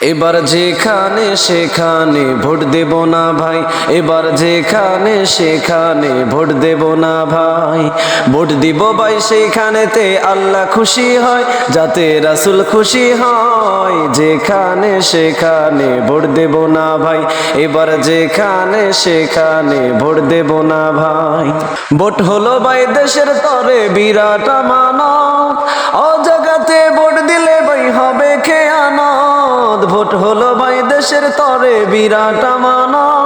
এবার যেখানে সেখানে ভোট দেব না ভাই, এবার যেখানে সেখানে ভোট দেব না ভাই। ভোট দিব ভাই সেখানেতে আল্লাহ খুশি হয়, যাতে রাসুল খুশি হয়। যেখানে সেখানে ভোট দেব না ভাই, এবার যেখানে সেখানে ভোট দেব না ভাই। ভোট হলো ভাই দেশের তরে বিরাট আমানত। হলো ভাই দেশের তরে বিরাট আমানত।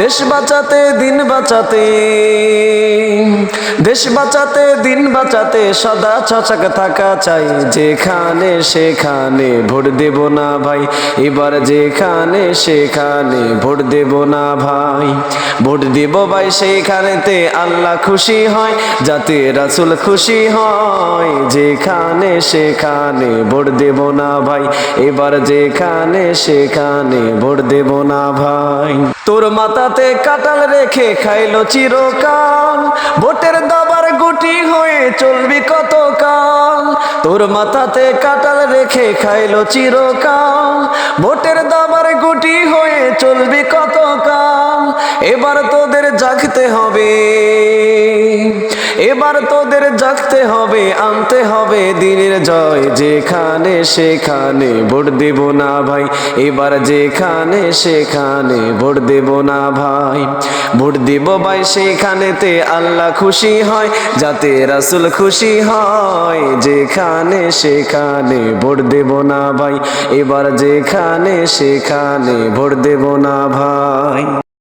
দেশ বাঁচাতে, দিন বাঁচাতে। দেশ বাঁচাতে, দিন বাঁচাতে, সদা চচাক থাকা চাই। যেখানে সেখানে ভোট দেব না ভাই, এবার যেখানে সেখানে ভোট দেব না ভাই। ভোট দেব ভাই সেইখানেতে আল্লাহ খুশি হয়, যাতে রাসুল খুশি হয়। যেখানে সেখানে ভোট দেব না ভাই, এবার যেখানে সেখানে ভোট দেব না ভাই। তোর মাথাতে কাটাল রেখে খাইলো চিরকাল। ভোটের দাবার গুটি হয়ে চলবি কত কাল তোর মাথাতে কাটাল রেখে খাইলো চিরকাল। ভোটের দাবার গুটি হয়ে চলবি কত কাল এবার তোদের জাগতে হবে। এবার তোদের জাগতে হবে, আনতে হবে দিনের জয়। যেখানে সেখানে ভোট দেব না ভাই, এবার যেখানে সেখানে ভোট দেব না ভাই। ভোট দেব ভাই সেখানেতে আল্লাহ খুশি হয়, যাতে রাসুল খুশি হয়। যেখানে সেখানে ভোট দেব না ভাই, এবার যেখানে সেখানে ভোট দেব না ভাই।